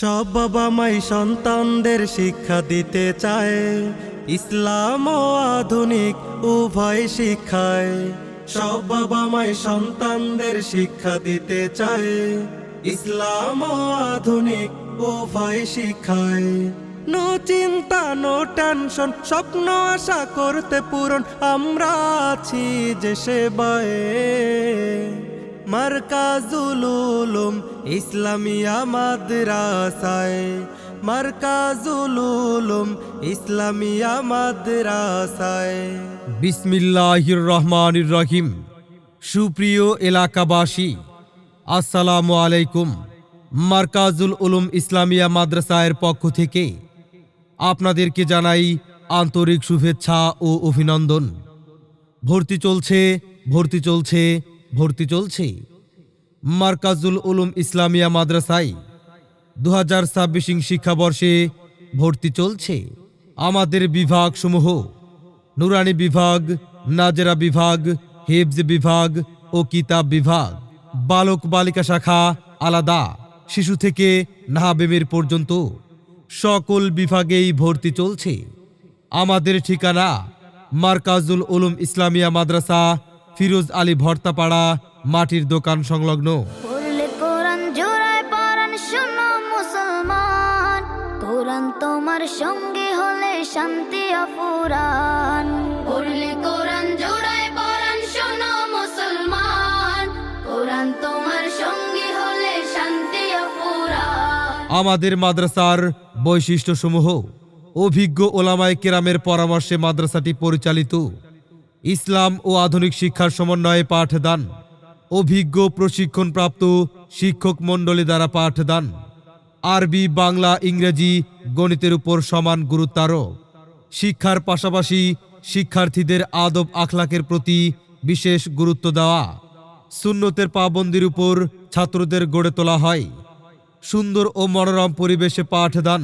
সব বাবা মাই সন্তানদের শিক্ষা দিতে চায়। ইসলাম ও আধুনিক উভয় শিক্ষায়। সব বাবা মাই সন্তানদের শিক্ষা দিতে চায়। ইসলাম ও আধুনিক উভয় শিক্ষায়। নো চিন্তা, নো টেনশন, স্বপ্ন, আশা করতে পূরণ আমরা আছি যে সেবায়। মার্কাজুল উলুম ইসলামিয়া মাদ্রাসায়। মার্কাজুল উলুম ইসলামিয়া মাদ্রাসায়। বিসমিল্লাহির রহমানির রহিম সুপ্রিয় এলাকাবাসী, আসসালামু আলাইকুম। মার্কাজুল উলুম ইসলামিয়া মাদ্রাসায়ের পক্ষ থেকে আপনাদেরকে জানাই আন্তরিক শুভেচ্ছা ও অভিনন্দন। ভর্তি চলছে ভর্তি চলছে ভর্তি চলছে। মার্কাজুল উলুম ইসলামিয়া মাদ্রাসায় দু হাজার ছাব্বিশ শিক্ষাবর্ষে ভর্তি চলছে। আমাদের বিভাগ সমূহ নুরানি বিভাগ, নাজেরা বিভাগ, হেফজ বিভাগ ও কিতাব বিভাগ, বালক বালিকা শাখা আলাদা, শিশু থেকে নাহাবেমের পর্যন্ত সকল বিভাগেই ভর্তি চলছে। আমাদের ঠিকানা মার্কাজুল উলুম ইসলামিয়া মাদ্রাসা ফিরোজ আলী ভর্তাপাড়া মাটির দোকান সংলগ্ন। তোমার সঙ্গে হলে শান্তি অফুরান পড়লে কোরআন জোড়ায় পরাণ শোনো মুসলমান। কোরআন তোমার সঙ্গে হলে শান্তি অফুরান আমাদের মাদ্রাসার বৈশিষ্ট্যসমূহ। অভিজ্ঞ ওলামায় কেরামের পরামর্শে মাদ্রাসাটি পরিচালিত। ইসলাম ও আধুনিক শিক্ষার সমন্বয়ে পাঠদান। অভিজ্ঞ প্রশিক্ষণপ্রাপ্ত শিক্ষক মণ্ডলী দ্বারা পাঠদান। আরবি, বাংলা, ইংরেজি গণিতের উপর সমান গুরুত্বারোপ শিক্ষার পাশাপাশি শিক্ষার্থীদের আদব আখলাকের প্রতি বিশেষ গুরুত্ব দেওয়া। সুন্নতের পাবন্দির উপর ছাত্রদের গড়ে তোলা হয়। সুন্দর ও মনোরম পরিবেশে পাঠদান।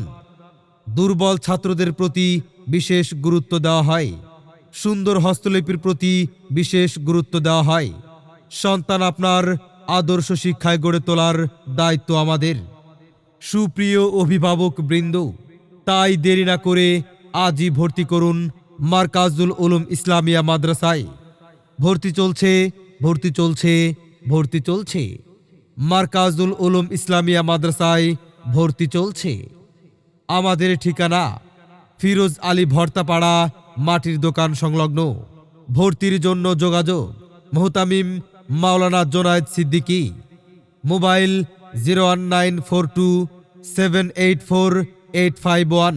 দুর্বল ছাত্রদের প্রতি বিশেষ গুরুত্ব দেওয়া হয়। সুন্দর হস্তলিপির প্রতি বিশেষ গুরুত্ব দেওয়া হয়। সন্তান আপনার আদর্শ শিক্ষায় গড়ে তোলার দায়িত্ব আমাদের। সুপ্রিয় অভিভাবক বৃন্দ, তাই দেরি না করে আজই ভর্তি করুন মার্কাজুল উলুম ইসলামিয়া মাদ্রাসায়। ভর্তি চলছে ভর্তি চলছে ভর্তি চলছে। মার্কাজুল উলুম ইসলামিয়া মাদ্রাসায় ভর্তি চলছে। আমাদের ঠিকানা ফিরোজ আলী ভর্তাপাড়া মাটির দোকান সংলগ্ন। ভর্তির জন্য যোগাযোগ। মোহতামিম Maulana Junaid Siddiqui. Mobile zero one nine four two seven eight four eight five one.